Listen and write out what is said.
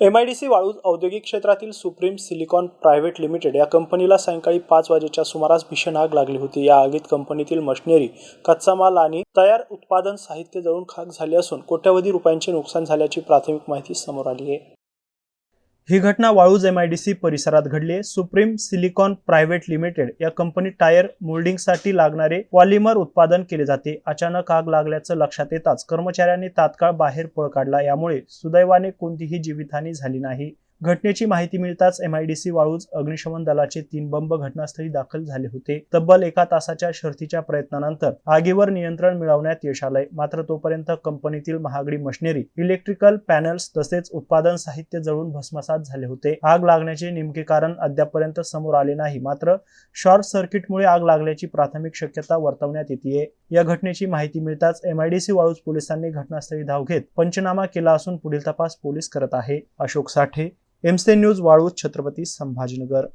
MIDC Waluj औद्योगिक क्षेत्रातील supreme Silicon private limited या कंपनीला सायंकाळी पाच वाजेच्या सुमारास भीषण आग लागली होती. या आगीत कंपनीतील मशिनरी कच्चा माल आणि तयार उत्पादन साहित्य जळून खाक झाले असून कोट्यवधी रुपयांचे नुकसान झाल्याची प्राथमिक माहिती समोर आली आहे. ही घटना वाळूज सी परिसरात घडली आहे. सुप्रीम सिलिकॉन प्रायव्हेट लिमिटेड या कंपनी टायर मोल्डिंगसाठी लागणारे पॉलिमर उत्पादन केले जाते. अचानक आग लागल्याचं लक्षात येताच कर्मचाऱ्यांनी तात्काळ बाहेर पळ काढला. यामुळे सुदैवाने कोणतीही जीवितहानी झाली नाही. घटनेची माहिती मिळताच एमआयडीसी वाळूज अग्निशमन दलाचे तीन बंब घटनास्थळी दाखल झाले होते. तब्बल एका तासाच्या शर्थीच्या प्रयत्नानंतर आगीवर नियंत्रण मिळवण्यात यश आलंय. मात्र तोपर्यंत कंपनीतील महागडी मशिनरी इलेक्ट्रिकल पॅनल्स तसेच उत्पादन साहित्य जळून भस्मसात झाले होते. आग लागण्याचे नेमके कारण अद्यापपर्यंत समोर आले नाही. मात्र शॉर्ट सर्किटमुळे आग लागल्याची प्राथमिक शक्यता वर्तवण्यात येते या घटनेची माहिती मिळताच एमआयडीसी वाळूज पोलिसांनी घटनास्थळी धाव घेत पंचनामा केला असून पुढील तपास पोलीस करत आहे. अशोक साठे एमसे न्यूज वाळूत छत्रपती संभाजीनगर.